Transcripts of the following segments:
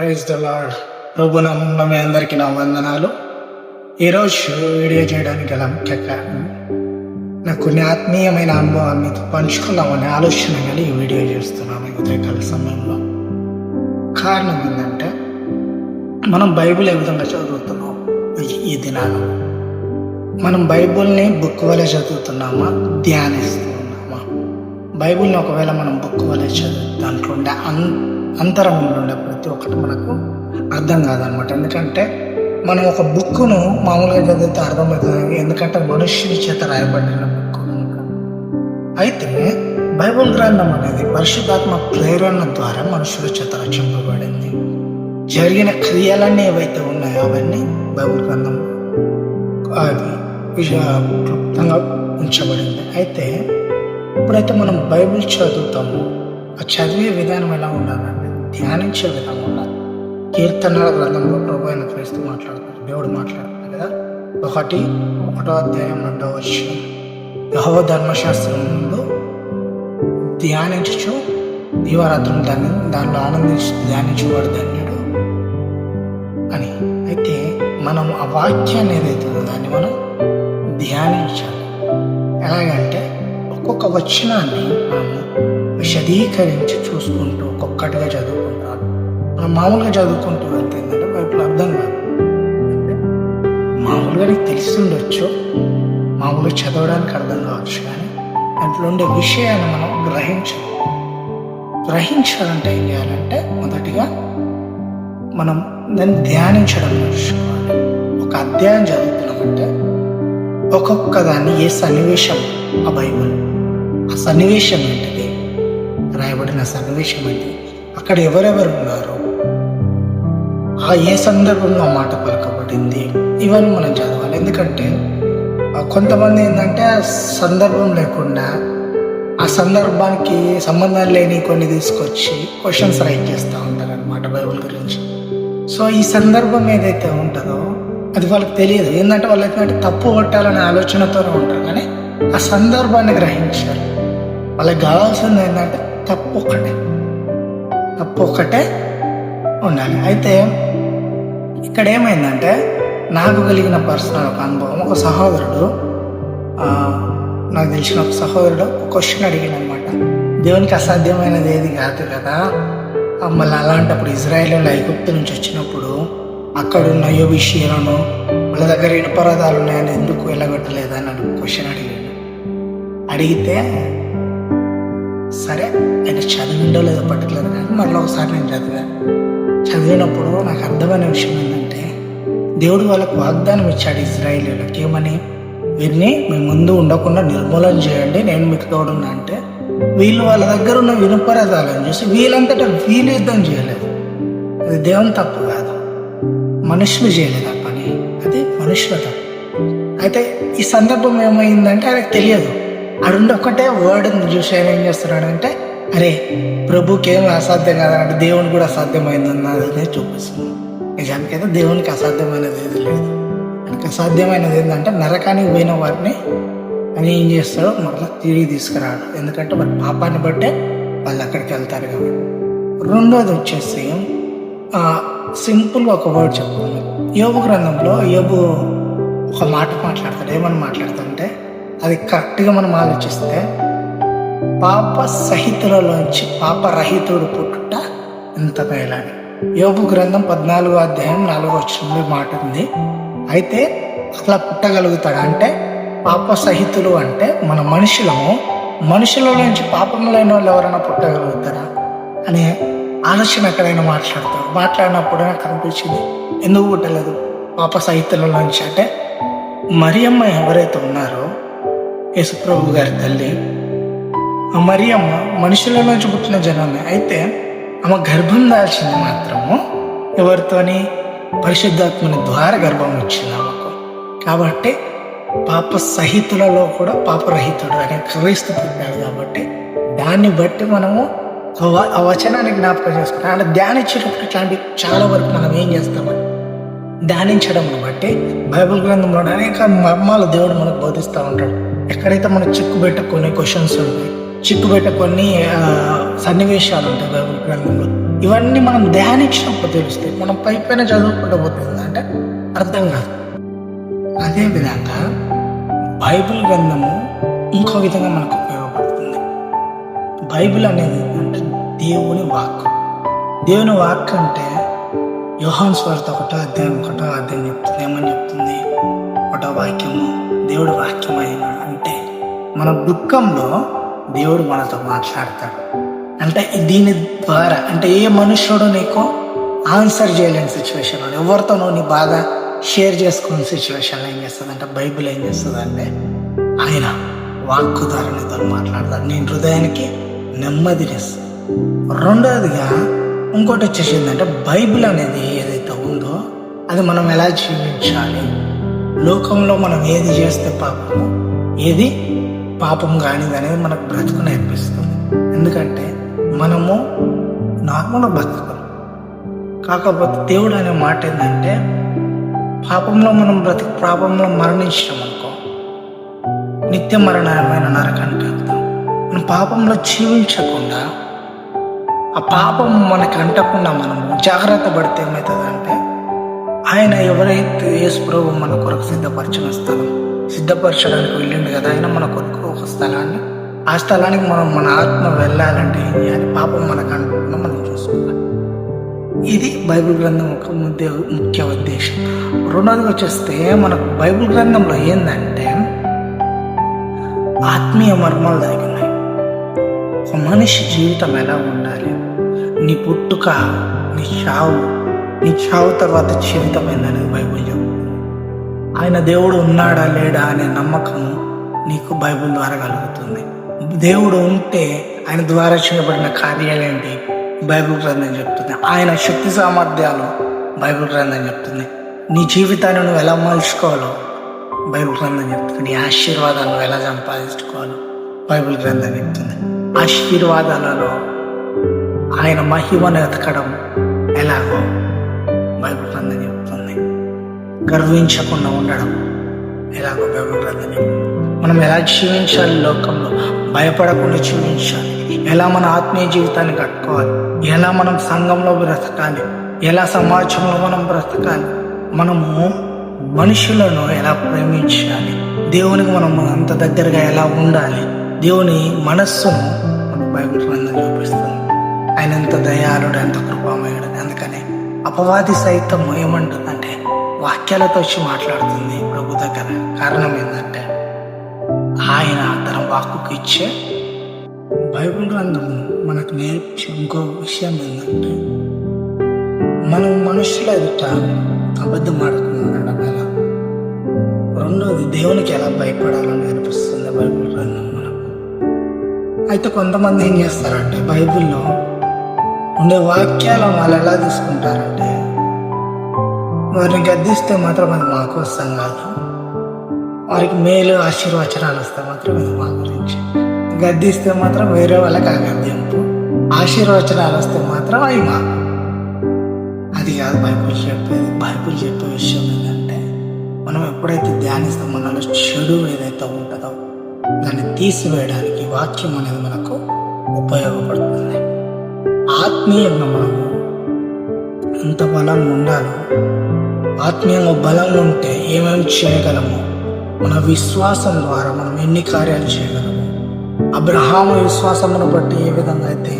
Praise the lord. ప్రభు నామంలో మీ అందరికీ నా వందనాలు. ఈరోజు వీడియో చేయడానికి గల ముఖ్య కారణం నాకు కొన్ని ఆత్మీయమైన అనుభవాన్ని మీతో ఆలోచన కలిగి ఈ వీడియో చేస్తున్నాను ఈ ఉదయకాల సమయంలో. కారణం ఏంటంటే మనం బైబిల్ ఏ విధంగా చదువుతున్నాం ఈ- దినాలు మనం బైబిల్ని బుక్ వలె చదువుతున్నామా? ధ్యానిస్తున్నామా బైబుల్ని బైబిల్ని ఒకవేళ మనం బుక్ వలె చదువు దాంట్లో ఉండే అన్ అంతరంగంలో ఉండే ప్రతి ఒక్కటి మనకు అర్థం కాదనమాట. ఎందుకంటే మనం ఒక బుక్ను మామూలుగా చదివితే అర్థమవుతుంది. ఎందుకంటే మనుష్యుని చేత రాయబడిన బుక్. అయితే బైబిల్ గ్రంథం అనేది పరిశుద్ధాత్మ ప్రేరణ ద్వారా మనుషుల చేత రచింపబడింది. జరిగిన క్రియలన్నీ ఏవైతే ఉన్నాయో అవన్నీ బైబిల్ గ్రంథం అది క్లుప్తంగా ఉంచబడింది. అయితే ఇప్పుడైతే మనం బైబిల్ చదువుతామో ఆ చదివే విధానం ఎలా ఉండాలంటే ధ్యానించే విధంగా ఉండాలి కీర్తనల గ్రంథంలో ప్రభు అయిన క్రీస్తు మాట్లాడతారు దేవుడు మాట్లాడతారు కదా? ఒకటి ఒకటో అధ్యాయం రెండో వచ్చిన యహో ధర్మశాస్త్రం ముందు ధ్యానించు దీవారాత్రులు దాన్ని దానిలో ఆనందించి ధ్యానించేవాడు ధన్యుడు అని. అయితే మనం ఆ వాక్యాన్ని ఏదైతే దాన్ని మనం ధ్యానించాలి. ఎలాగంటే ఒక్కొక్క వచనాన్ని విశదీకరించి చూసుకుంటూ ఒక్కొక్కటిగా చదువుకుంటాం మనం మామూలుగా చదువుకుంటూ వెళ్తే ఏంటంటే బైబిల్ అర్థం కాదు. మామూలుగా నీకు తెలిసి ఉండొచ్చు మామూలుగా చదవడానికి అర్థం కావచ్చు కానీ దాంట్లో ఉండే విషయాన్ని మనం గ్రహించాలి. గ్రహించాలంటే ఏం చేయాలంటే మొదటిగా మనం దాన్ని ధ్యానించడం నేర్చుకోవాలి. ఒక అధ్యాయం చదువుతున్నామంటే ఒక్కొక్క దాన్ని ఏ సన్నివేశం ఆ బైబుల్ ఆ సన్నివేశం ఏంటి రాయబడిన సన్నివేశం ఏంటి అక్కడ ఎవరెవరు ఉన్నారు ఆ ఏ సందర్భంలో ఆ మాట పలకబడింది? ఇవన్నీ మనం చదవాలి. ఎందుకంటే కొంతమంది ఏంటంటే ఆ సందర్భం లేకుండా ఆ సందర్భానికి సంబంధం లేని కొన్ని తీసుకొచ్చి క్వశ్చన్స్ రైట్ చేస్తూ ఉంటారు అనమాట బైబుల్ గురించి. సో ఈ సందర్భం ఏదైతే ఉంటుందో అది వాళ్ళకి తెలియదు. ఏంటంటే వాళ్ళు ఏంటంటే తప్పు కొట్టాలనే ఆలోచనతోనే ఉంటారు. కానీ ఆ సందర్భాన్ని గ్రహించారు. వాళ్ళకి కావాల్సింది ఏంటంటే తప్పు ఒక్కటే తప్పు ఒక్కటే ఉండాలి. అయితే ఇక్కడ ఏమైందంటే నాకు కలిగిన పర్సనల్ ఒక అనుభవం. ఒక సహోదరుడు నాకు తెలిసిన ఒక సహోదరుడు ఒక క్వశ్చన్ అడిగిన అనమాట దేవునికి అసాధ్యమైనది ఏది కాదు కదా? మళ్ళీ అలాంటప్పుడు ఇజ్రాయెల్ ఐగుప్తు నుంచి వచ్చినప్పుడు అక్కడ ఉన్న వాళ్ళ దగ్గర ఇనుపరాధాలు ఉన్నాయని ఎందుకు వెళ్ళగొట్టలేదని అని క్వశ్చన్ అడిగాడు. అడిగితే సరే నేను చదివిండో లేదో పర్టికులర్ కానీ మళ్ళీ ఒకసారి నేను చదివాను. చదివినప్పుడు నాకు అర్థమైన విషయం ఏంటంటే దేవుడు వాళ్ళకు వాగ్దానం ఇచ్చాడు ఇజ్రాయిలీలకు. ఏమని? వీరిని మీ ముందు ఉండకుండా నిర్మూలన చేయండి. నేను మీకు తోడున్నా అంటే వీళ్ళు వాళ్ళ దగ్గర ఉన్న వినుపరదాలను చూసి వీళ్ళంతటా వీళ్ళు యుద్ధం చేయలేదు. అది దేవుని తప్పు కాదు. మనుషులు చేయలేదు ఆ పని. అది మనుషుల తప్పు. అయితే ఈ సందర్భం ఏమైందంటే ఆయనకు తెలియదు. అడుండి ఒక్కటే వర్డ్ చూసి ఆయన ఏం చేస్తున్నాడంటే అరే ప్రభుకి ఏం అసాధ్యం కాదంటే దేవుని కూడా అసాధ్యమైంది అన్నది చూపిస్తుంది. నిజానికైతే దేవునికి అసాధ్యమైనది ఏది లేదు. ఆయనకి అసాధ్యమైనది ఏంటంటే నరకానికి పోయిన వారిని అని ఏం చేస్తాడో మళ్ళీ తిరిగి తీసుకురాడు. ఎందుకంటే వారి పాపాన్ని బట్టే వాళ్ళు అక్కడికి వెళ్తారు కాబట్టి. రెండోది వచ్చేసి సింపుల్గా ఒక వర్డ్ చెప్పుకోండి యోగు గ్రంథంలో యోగు ఒక మాట మాట్లాడతాడు. ఏమని మాట్లాడతాడంటే అది కరెక్ట్గా మనం ఆలోచిస్తే పాప సహితులలోంచి పాప రహితుడు పుట్టుట ఎంత మేలని. యోగు గ్రంథం పద్నాలుగో అధ్యాయం నాలుగో వచ్చిన మాట ఉంది. అయితే అట్లా పుట్టగలుగుతాడు అంటే పాప సహితులు అంటే మన మనుషులము మనుషుల నుంచి పాపములైన వాళ్ళు ఎవరైనా పుట్టగలుగుతారా అని ఆలోచన ఎక్కడైనా మాట్లాడతారు. మాట్లాడినప్పుడు నాకు అనిపించింది ఎందుకు పుట్టలేదు? పాప సహితుల నుంచి అంటే మరియమ్మ ఎవరైతే ఉన్నారో యేసుప్రభు గారి తల్లి. ఆ మరియమ్మ మనుషుల నుంచి పుట్టిన జనమే అయితే ఆమె గర్భం దాల్చింది మాత్రము. ఎవరితోని? పరిశుద్ధాత్మని ద్వారా గర్భం వచ్చింది ఆమెకు. కాబట్టి పాప సహితులలో కూడా పాపరహితుడు అనే క్రీస్తు పుట్టాడు కాబట్టి దాన్ని బట్టి మనము ఆ వచనాన్ని జ్ఞాపకం చేసుకుంటాం. అలా ధ్యానించేటప్పుడు ఇట్లాంటి చాలా వరకు మనం ఏం చేస్తామంటే ధ్యానించడం బట్టి బైబిల్ గ్రంథంలో అనేక మర్మాలు దేవుడు మనకు బోధిస్తూ ఉంటాడు. ఎక్కడైతే మనం చిక్కు పెట్ట కొన్ని క్వశ్చన్స్ ఉంటాయి చిక్కు పెట్ట కొన్ని సన్నివేశాలు ఉంటాయి బైబిల్ గ్రంథంలో ఇవన్నీ మనం ధ్యానించినప్పుడు తెలుస్తాయి. మనం పై పైన చదువుకుంటూ పోతుంది అంటే అర్థం కాదు. అదేవిధంగా బైబిల్ గ్రంథము ఇంకో విధంగా మనకు ఉపయోగపడుతుంది. బైబిల్ అనేది ఏంటంటే దేవుని వాక్ దేవుని వాక్ అంటే యోహాన్ స్వార్థ ఒకటో అధ్యాయం ఒకటో అధ్యాయం చెప్తుంది. ఏమని చెప్తుంది? ఒకటో వాక్యము దేవుడు వాక్యం అంటే మన దుఃఖంలో దేవుడు మనతో మాట్లాడతాడు. అంటే దీని ద్వారా అంటే ఏ మనుష్యుడు నీకు ఆన్సర్ చేయలేని సిచ్యువేషన్లో ఎవరితోనో నీ బాధ షేర్ చేసుకునే సిచ్యువేషన్లో ఏం చేస్తుంది అంటే బైబిల్ ఏం చేస్తుంది అంటే ఆయన వాక్కు ద్వారా నీతో మాట్లాడతాడు. నేను హృదయానికి నెమ్మదినిస్తుంది రెండవదిగా ఇంకోటి వచ్చేసి ఏంటంటే బైబిల్ అనేది ఏదైతే ఉందో అది మనం ఎలా జీవించాలి? లోకంలో మనం ఏది చేస్తే పాపము? ఏది పాపం కానిది అనేది మనకు బ్రతుకు నేర్పిస్తుంది. ఎందుకంటే మనము నార్మల్ బ్రతుకు కాకపోతే దేవుడు అనే మాట ఏంటంటే పాపంలో మనం బ్రతికి పాపంలో మరణించడం అనుకో నిత్య మరణమైన నరకానికి వెళ్తాం. మనం పాపంలో జీవించకుండా ఆ పాపం మనకి అంటకుండా మనము జాగ్రత్త పడితే ఏమవుతుందంటే ఆయన ఎవరైతే యేసు ప్రభు మన కొరకు సిద్ధపరచిన స్థలం సిద్ధపరచడానికి వెళ్ళిండు కదా ఆయన మన కొరకు ఒక స్థలాన్ని ఆ స్థలానికి మనం మన ఆత్మ వెళ్ళాలంటే ఏం చేయాలి? పాపం మనకు అంటకుండా మనం చూసుకోవాలి. ఇది బైబిల్ గ్రంథం ఒక ముద్ద ముఖ్య ఉద్దేశం. రెండోది వచ్చేస్తే మనకు బైబిల్ గ్రంథంలో ఏంటంటే ఆత్మీయ మర్మాలు దాగినాయి ఒక మనిషి జీవితం ఎలా ఉండాలి? నీ పుట్టుక నీ చావు నీ చావు తర్వాత జీవితం ఏందనేది బైబిల్ చెప్తుంది. ఆయన దేవుడు ఉన్నాడా లేడా అనే నమ్మకం నీకు బైబిల్ ద్వారా కలుగుతుంది. దేవుడు ఉంటే ఆయన ద్వారా చేయబడిన కార్యాలు ఏంటి? బైబిల్ గ్రంథం చెప్తుంది. ఆయన శక్తి సామర్థ్యాలు బైబిల్ గ్రంథం చెప్తుంది. నీ జీవితాన్ని నువ్వు ఎలా మలుచుకోవాలో బైబిల్ గ్రంథం చెప్తుంది. నీ ఆశీర్వాదాలను ఎలా సంపాదించుకోవాలో బైబిల్ గ్రంథం చెప్తుంది. ఆశీర్వాదాలలో ఆయన మహిమను ఎతకడం ఎలాగో బైబిల్ గ్రంథం చెప్తుంది. గర్వించకుండా ఉండడం ఎలాగో బైబిల్ గ్రంథం మనం ఎలా జీవించాలి లోకంలో? భయపడకుండా జీవించాలి. ఎలా మన ఆత్మీయ జీవితాన్ని కట్టుకోవాలి? ఎలా మనం సంఘంలో బ్రతకాలి? ఎలా సమాజంలో మనం బ్రతకాలి? మనము మనుషులను ఎలా ప్రేమించాలి? దేవునికి మనం అంత దగ్గరగా ఎలా ఉండాలి? దేవుని మనస్సును మనం బైబిల్ గ్రంథం చూపిస్తుంది. ఆయన ఎంత దయాళుడు ఎంత కృపామయుడు. అందుకని అపవాది సైతం ఏమంటుందంటే వాక్యాలతో వచ్చి మాట్లాడుతుంది ప్రభు దగ్గర. కారణం ఏంటంటే ఆయన తన వాక్కుకి ఇచ్చే బైబిల్ గ్రంథం మనకు నేర్పించే ఇంకో విషయం ఏంటంటే మనం మనుషుల ఎదుట అబద్ధం ఆడుతున్నాడు ఎలా? రెండోది దేవునికి ఎలా భయపడాలో నేర్పిస్తుంది బైబిల్ గ్రంథం మనకు? అయితే కొంతమంది ఏం చేస్తారంటే బైబిల్లో ఉండే వాక్యాలను వాళ్ళు ఎలా తీసుకుంటారంటే వారిని గద్దిస్తే మాత్రం అది మా కోసం కాదు. వారికి మేలు ఆశీర్వచనాలు వస్తే మాత్రం అది మా గురించి. గద్దిస్తే మాత్రం వేరే వాళ్ళకి ఆ గద్దింపు ఆశీర్వచనాలు వస్తే మాత్రం అవి మా అది కాదు బైబుల్ చెప్పేది. బైబుల్ చెప్పే విషయం ఏంటంటే మనం ఎప్పుడైతే ధ్యానిస్తాం మనలో చెడు ఏదైతే ఉంటుందో దాన్ని తీసివేయడానికి వాక్యం అనేది మనకు ఉపయోగపడుతుంది. ఆత్మీయంగా మనము ఎంత బలంగా ఉండాలి ఆత్మీయంగా బలంగా ఉంటే ఏమేమి చేయగలము మన విశ్వాసం ద్వారా మనం ఎన్ని కార్యాలు చేయగలము అబ్రహాము విశ్వాసమును బట్టి ఏ విధంగా అయితే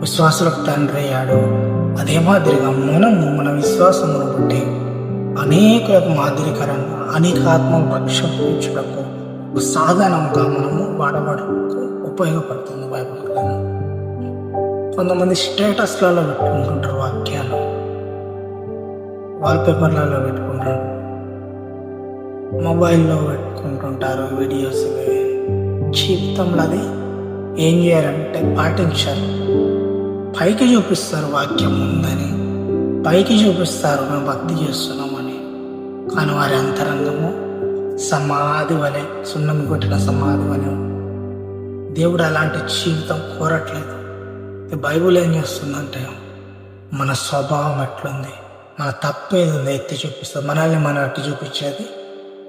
విశ్వాసులకు తండ్రి అయ్యాడు అదే మాదిరిగా మనము మన విశ్వాసమును బట్టి అనేకులకు మాదిరికరంగా అనేక ఆత్మలు రక్షించడానికి సాధనంగా మనము వాడబడకు ఉపయోగపడుతుంది బైబిల్ గ్రంథం. కొంతమంది స్టేటస్లలో పెట్టుకుంటుంటారు వాక్యాలు. వాల్పేపర్లలో పెట్టుకుంటారు. మొబైల్లో పెట్టుకుంటుంటారు వీడియోస్ జీవితంలో అది ఏం చేయాలంటే పాటించారు పైకి చూపిస్తారు వాక్యం ఉందని. పైకి చూపిస్తారు మేము భక్తి చేస్తున్నామని. కానీ వారి అంతరంగము సమాధి వలె సున్నం కొట్టిన సమాధి వలె. దేవుడు అలాంటి జీవితం కోరట్లేదు. బైబుల్ ఏం చేస్తుందంటే మన స్వభావం ఎట్లుంది మన తప్పేది ఉంది ఎత్తి చూపిస్తుంది. మనల్ని మనం ఎత్తి చూపించేది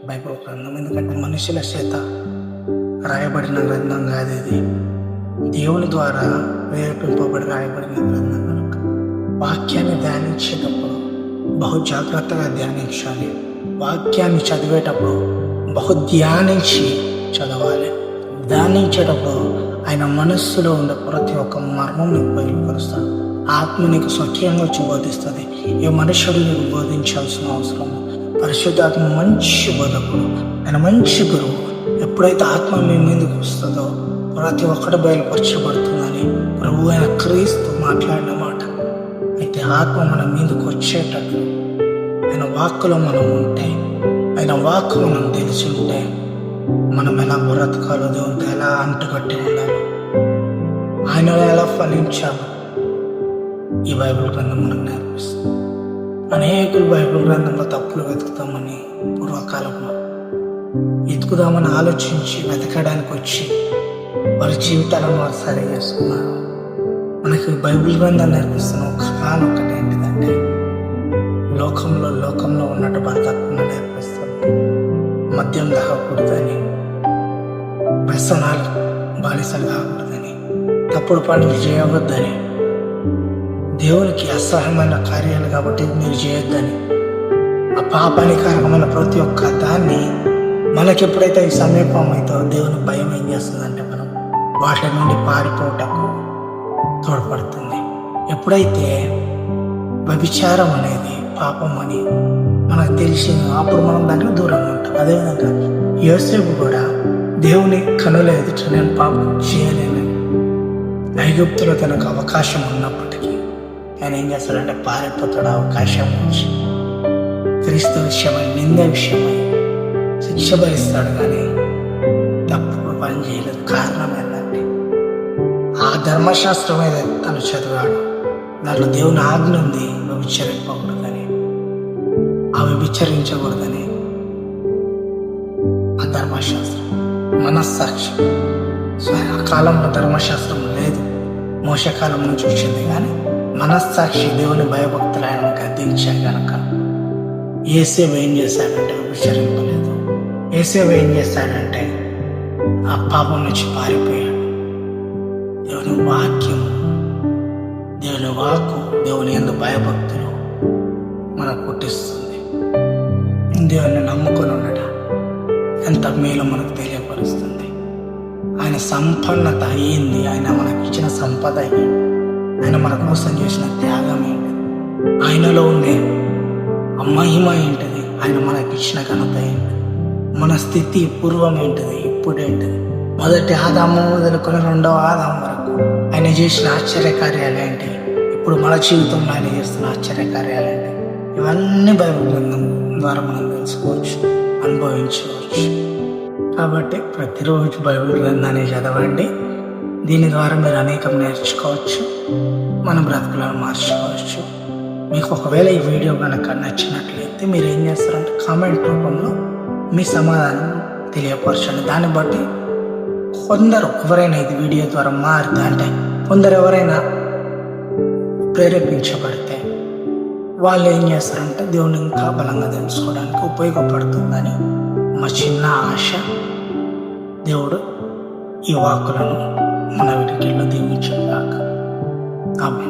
బైబుల్ గ్రంథం. ఎందుకంటే మనుషుల చేత రాయబడిన గ్రంథం కాదు ఇది. దేవుని ద్వారా ప్రేరేపింపబడి రాయబడిన గ్రంథం కనుక. వాక్యాన్ని ధ్యానించేటప్పుడు బహు జాగ్రత్తగా ధ్యానించాలి. వాక్యాన్ని చదివేటప్పుడు బహు ధ్యానించి చదవాలి. ధ్యానించేటప్పుడు ఆయన మనస్సులో ఉన్న ప్రతి ఒక్క మర్మం నీకు బయలుపరుస్తాడు ఆత్మ నీకు స్వకీయంగా వచ్చి బోధిస్తుంది. ఏ మనుషుడు నీకు బోధించాల్సిన అవసరం పరిశుద్ధాత్మ మంచి బోధకుడు. ఆయన మంచి గురువు. ఎప్పుడైతే ఆత్మ మీ మీదకి వస్తుందో ప్రతి ఒక్కటి బయలుపరచబడుతుందని ప్రభు అయిన క్రీస్తు మాట్లాడిన మాట. అయితే ఆత్మ మన మీదకి వచ్చేటట్లు ఆయన వాక్కులో మనం ఉంటే ఆయన వాక్కు మనం తెలిసి ఉంటే మనం ఎలా బ్రతకాలో దేవునికి ఎలా అంటుకట్టి ఉండాలో ఆయన ఎలా ఫలించాలో ఈ బైబిల్ గ్రంథం మనకు నేర్పిస్తుంది. అనేకులు బైబిల్ గ్రంథంలో తప్పులు వెతుకుతామని పూర్వకాలంలో వెతుకుదామని ఆలోచించి వెతకడానికి వచ్చి వారి జీవితాలను వారు సరి చేసుకున్నారు. మనకి బైబిల్ గ్రంథం నేర్పిస్తున్న ఒక కాలం ఒకటి ఏంటిదంటే లోకంలో లోకంలో ఉన్నట్టు బ్రతకుండా నేర్పిస్తుంది. మద్యం తాగకూడదని వ్యసనాలు బానిసలు కాకూడదని తప్పుడు పనులు చేయవద్దని దేవునికి అసహ్యమైన కార్యాలు కాబట్టి మీరు చేయొద్దని ఆ పాపానికారకమైన ప్రతి ఒక్క దాన్ని మనకి ఎప్పుడైతే ఈ సమీపం అవుతుందో దేవుని భయం ఏం చేస్తుందంటే మనం వాటి నుండి పారిపోవటకు తోడ్పడుతుంది. ఎప్పుడైతే వ్యభిచారం అనేది పాపం అని మనకు తెలిసిందో అప్పుడు మనం దానికి దూరంగా ఉంటాం. అదేవిధంగా యోసేపు కూడా దేవుని కనుల ఎదుట నేను పాపం చేయలేను. ఐగుప్తులో తనకు అవకాశం ఉన్నప్పటికీ ఆయన ఏం చేస్తాడంటే పారిపోతాడు. అవకాశం నుంచి క్రీస్తు విషయమై నింద విషయమై శిక్ష భరిస్తాడు కానీ తప్పుడు పని చేయలేదు. కారణం ఏంటంటే ఆ ధర్మశాస్త్రం ఏదైతే తను చదివాడు. దాంట్లో దేవుని ఆజ్ఞ ఉంది వ్యభిచరింపకూడదని ఆ వ్యభిచరించకూడదని. ఆ ధర్మశాస్త్రం. మనస్సాక్షి. సో ఆ కాలంలో ధర్మశాస్త్రం లేదు. మోసకాలం నుంచి వచ్చింది కానీ మనస్సాక్షి దేవుని భయభక్తులు ఆయన గద్దించా కనుక ఏసేవ ఏం చేశాడంటే విచరింపలేదు. ఏసేవ ఏం చేశాడంటే ఆ పాపం నుంచి పారిపోయాడు. దేవుని వాక్యం దేవుని వాక్కు దేవుని ఎందు భయభక్తులు మనకు పుట్టిస్తుంది. దేవుని నమ్ముకొని ఉండట ఎంత మేలు మనకు తెలియదు. ఆయన సంపన్నత ఏంది ఆయన మనకి ఇచ్చిన సంపద ఏంటి ఆయన మన కోసం చేసిన త్యాగం ఏంటి ఆయనలో ఉండే మహిమ ఏంటిది? ఆయన మనకి ఇచ్చిన ఘనత ఏంటి? మన స్థితి పూర్వం ఏంటిది? ఇప్పుడు ఏంటిది? మొదటి ఆదాము మొదలుకొని రెండవ ఆదాం వరకు ఆయన చేసిన ఆశ్చర్యకార్యాలు ఏంటి? ఇప్పుడు మన జీవితంలో ఆయన చేస్తున్న ఆశ్చర్యకార్యాలు ఏంటి? ఇవన్నీ బైబిల్ గ్రంథం ద్వారా మనం తెలుసుకోవచ్చు అనుభవించవచ్చు. కాబట్టి ప్రతిరోజు బైబిల్ గ్రంథాన్ని చదవండి. దీని ద్వారా మీరు అనేకం నేర్చుకోవచ్చు మన బ్రతుకులను మార్చుకోవచ్చు. మీకు ఒకవేళ ఈ వీడియో కనుక నచ్చినట్లయితే మీరు ఏం చేస్తారంటే కామెంట్ రూపంలో మీ సమాధానం తెలియపరచండి. దాన్ని బట్టి కొందరు ఎవరైనా ఇది వీడియో ద్వారా మారితే అంటే కొందరు ఎవరైనా ప్రేరేపించబడితే వాళ్ళు ఏం చేస్తారంటే దేవుని ఇంకా బలంగా తెలుసుకోవడానికి ఉపయోగపడుతుందని మా చిన్న ఆశ దేవుడు ఈ వాకులను మన వీటికి దీవించాక ఆమె